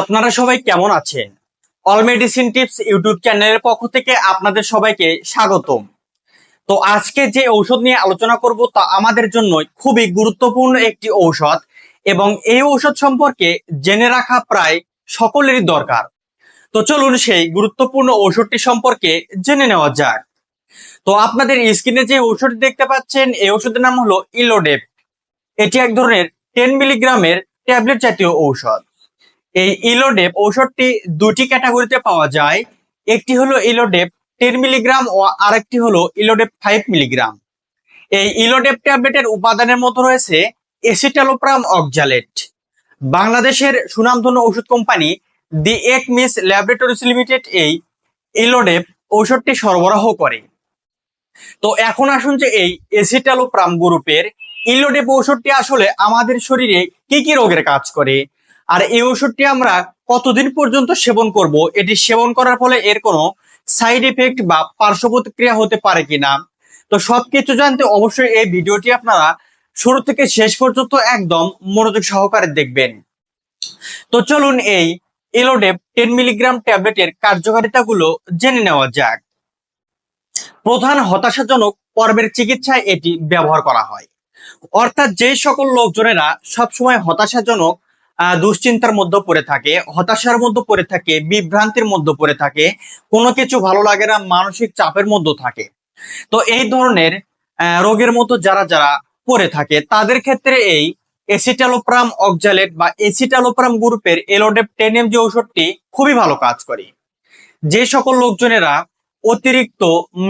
আপনারা সবাই কেমন আছেন? অল মেডিসিন টিপস ইউটিউব চ্যানেলের পক্ষ থেকে আপনাদের সবাইকে স্বাগতম। তো আজকে যে ঔষধ নিয়ে আলোচনা করব তা আমাদের জন্য খুবই গুরুত্বপূর্ণ একটি ঔষধ এবং এই ঔষধ সম্পর্কে জেনে রাখা প্রায় সকলেরই দরকার। তো চলুন সেই গুরুত্বপূর্ণ ঔষধটি সম্পর্কে জেনে নেওয়া যাক। তো আপনাদের স্ক্রিনে যে ঔষধটি দেখতে পাচ্ছেন, এই ওষুধের নাম হলো ইলোডেপ এটি এক ধরনের টেন মিলিগ্রামের ট্যাবলেট জাতীয় ঔষধ। এই ইলোডেপ ঔষধটি দুটি ক্যাটাগরিতে পাওয়া যায়। একটি হলো ইলোডেপ টেন মিলিগ্রাম ও আরেকটি হলো ইলোডেপ ফাইভ মিলিগ্রাম। এই ইলোডেপ ট্যাবলেটের উপাদানের মধ্যে রয়েছে এসিটালোপ্রাম অক্সালেট। বাংলাদেশের সুনামধন্য ওষুধ কোম্পানি দি এক মিস ল্যাবরেটরিজ লিমিটেড এই ইলোডেপ ঔষধটি সরবরাহ করে। তো এখন আসুন যে এই এসিটালোপ্রাম গ্রুপের ইলোডেপ ঔষধটি আসলে আমাদের শরীরে কি কি রোগের কাজ করে? আর এই ওষুধটি আমরা কতদিন পর্যন্ত সেবন করব? এটি সেবন করার ফলে এর কোনো সাইড এফেক্ট বা পার্শ্ব প্রতিক্রিয়া হতে পারে কিনা? তো সবকিছু জানতে অবশ্যই এই ভিডিওটি আপনারা শুরু থেকে শেষ পর্যন্ত একদম মনোযোগ সহকারে দেখবেন। তো চলুন এই এলোডেপ টেন মিলিগ্রাম ট্যাবলেটের কার্যকারিতাগুলো জেনে নেওয়া যাক। প্রধান হতাশাজনক পর্বের চিকিৎসায় এটি ব্যবহার করা হয়। অর্থাৎ যে সকল লোকজনেরা সবসময় হতাশাজনক দুশ্চিন্তার মধ্যে পড়ে থাকে, হতাশার মধ্যে পড়ে থাকে, বিভ্রান্তির মধ্যে পড়ে থাকে, কোনো কিছু ভালো লাগে না, মানসিক চাপের মধ্যে থাকে। তো এই ধরনের রোগের মতো যারা যারা পড়ে থাকে, তাদের ক্ষেত্রে এই এসিটালোপ্রাম অক্সালেট বা এসিটালোপ্রাম গ্রুপের এলোডেপ টেন যে ঔষধটি খুবই ভালো কাজ করে। যে সকল লোকজনেরা অতিরিক্ত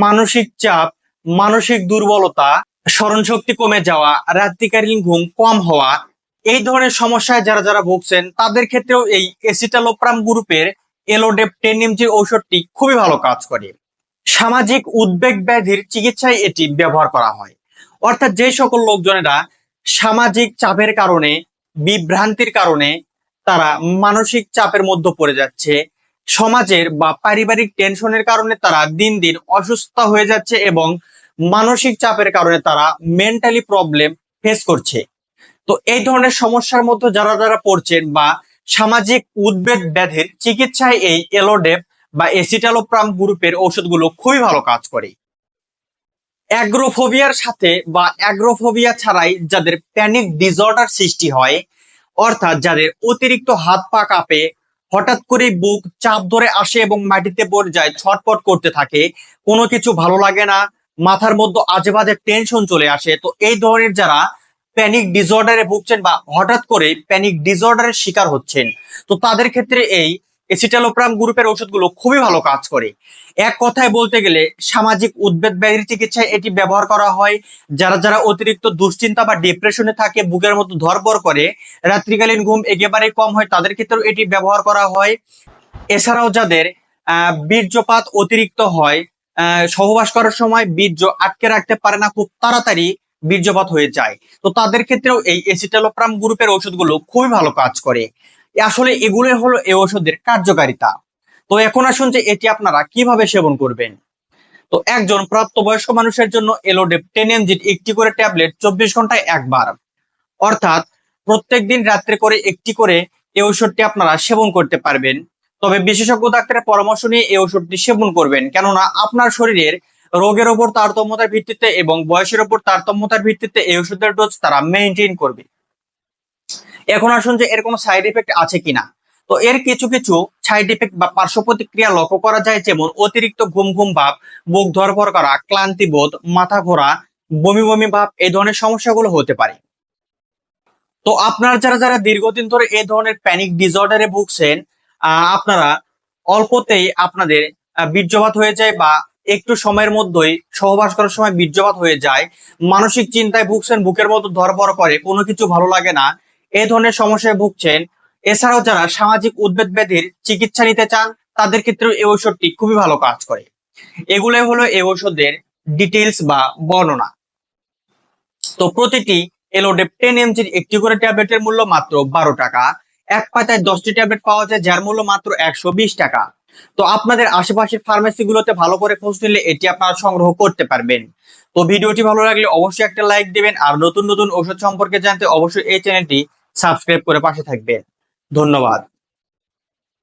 মানসিক চাপ, মানসিক দুর্বলতা স্মরণ শক্তি কমে যাওয়া, রাত্রিকালীন ঘুম কম হওয়া এই ধরনের সমস্যায় যারা যারা ভুগছেন, তাদের ক্ষেত্রেও এই এসিটালোপ্রাম গ্রুপের এলোডেপ টেন যে ঔষধটি খুবই ভালো কাজ করে। সামাজিক উদ্বেগ ব্যাধির চিকিৎসায় এটি ব্যবহার করা হয়। অর্থাৎ যে সকল লোকজনেরা সামাজিক চাপের কারণে, বিভ্রান্তির কারণে তারা মানসিক চাপের মধ্যে পড়ে যাচ্ছে, সমাজের বা পারিবারিক টেনশনের কারণে তারা দিন দিন অসুস্থ হয়ে যাচ্ছে এবং মানসিক চাপের কারণে তারা মেন্টালি প্রবলেম ফেস করছে। তো এই ধরনের সমস্যার মধ্যে যারা যারা পড়ছেন বা সামাজিক উদ্বেগ ব্যাধির চিকিৎসায় এই এলোডেপ বা এসিটালোপ্রাম গ্রুপের ঔষধগুলো খুবই ভালো কাজ করে। অ্যাগ্রোফোবিয়ার সাথে বা অ্যাগ্রোফোবিয়া ছাড়াই যাদের প্যানিক ডিসঅর্ডার সৃষ্টি হয়, অর্থাৎ যাদের অতিরিক্ত হাত পা কাঁপে, হঠাৎ করে বুক চাপ ধরে আসে এবং মাটিতে পড়ে যায় ছটপট করতে থাকে, কোনো কিছু ভালো লাগে না, মাথার মধ্যে আজে বাজে টেনশন চলে আসে, তো এই ধরনের যারা প্যানিক ডিসঅর্ডারে ভুগছেন বা হঠাৎ করে প্যানিক ডিসঅর্ডারের শিকার হচ্ছেন, তো তাদের ক্ষেত্রে এই এসিটালোপ্রাম গ্রুপের ওষুধগুলো খুবই ভালো কাজ করে। এক কথায় বলতে গেলে সামাজিক উদ্বেগ ব্যাধির চিকিৎসায় এটি ব্যবহার করা হয়। যারা যারা অতিরিক্ত দুশ্চিন্তা বা ডিপ্রেশনে থাকে, বুকের মতো ধরপড় করে, রাত্রিকালীন ঘুম একেবারে কম হয়, তাদের ক্ষেত্রেও এটি ব্যবহার করা হয়। এছাড়াও যাদের বীর্যপাত অতিরিক্ত হয় সহবাস করার সময় বীর্য আটকে রাখতে পারে না, খুব তাড়াতাড়ি বীর্যপাত হয়ে যায়। তো তাদের ক্ষেত্রেও এই এসিটালোপ্রাম গ্রুপের ওষুধগুলো খুবই ভালো কাজ করে। আসলে এগুলো হলো এই ওষুধের কার্যকারিতা। তো এখন আসুন যে এটি আপনারা কীভাবে সেবন করবেন। তো একজন প্রাপ্তবয়স্ক মানুষের জন্য এলোডেপ টেন এমজি একটি করে ট্যাবলেট চব্বিশ ঘন্টায় একবার। অর্থাৎ প্রত্যেক দিন রাত্রে করে একটি করে এই ওষুধটি আপনারা সেবন করতে পারবেন। তবে বিশেষজ্ঞ ডাক্তারের পরামর্শ নিয়ে এই ওষুধটি সেবন করবেন। কেননা আপনার শরীরের রোগের ওপর তারতম্যতার ভিত্তিতে এবং বয়সের ওপর তারতম্যতার ভিত্তিতে এই ওষুধের ডোজ তারা মেনটেন করবে। এখন আসুন যে এর কোনো সাইড এফেক্ট আছে কিনা। তো এর কিছু কিছু সাইড এফেক্ট বা পার্শ্ব প্রতিক্রিয়া লক্ষ্য করা যায়, যেমন অতিরিক্ত ঘুম ঘুম ভাব বুক ধরপড় করা, ক্লান্তি বোধ, মাথা ঘোরা, বমি বমি ভাব, এই ধরনের সমস্যাগুলো হতে পারে। তো আপনারা যারা যারা দীর্ঘদিন ধরে এই ধরনের প্যানিক ডিসঅর্ডারে ভুগছেন আপনারা অল্পতেই আপনাদের বীর্যপাত হয়ে যায় বা একটু সময়ের মধ্যেই সহবাস করার সময় বীর্যপাত হয়ে যায়। মানসিক চিন্তায় ভুগছেন, বুকের মতো ধরপড় করে, কোনো কিছু ভালো লাগে না। এ ধরনের সমস্যায় ভুগছেন। এছাড়াও যারা সামাজিক উদ্বেগ ব্যাধির চিকিৎসা নিতে চান, তাদের ক্ষেত্রেও এই ঔষধটি খুবই ভালো কাজ করে। এগুলো হলো এই ঔষধের ডিটেলস বা বর্ণনা। তো প্রতিটি এলোডেপ টেন এমজির একটি করে ট্যাবলেটের মূল্য মাত্র বারো টাকা। এক পাতায় দশটি ট্যাবলেট পাওয়া যায়, যার মূল্য মাত্র একশো বিশ টাকা। তো আপনাদের আশেপাশের ফার্মেসি গুলোতে ভালো করে খোঁজ নিলে এটি আপনারা সংগ্রহ করতে পারবেন। তো ভিডিওটি ভালো লাগলে অবশ্যই একটা লাইক দিবেন আর নতুন নতুন ওষুধ সম্পর্কে জানতে অবশ্যই এই চ্যানেলটি সাবস্ক্রাইব করে পাশে থাকবেন। ধন্যবাদ।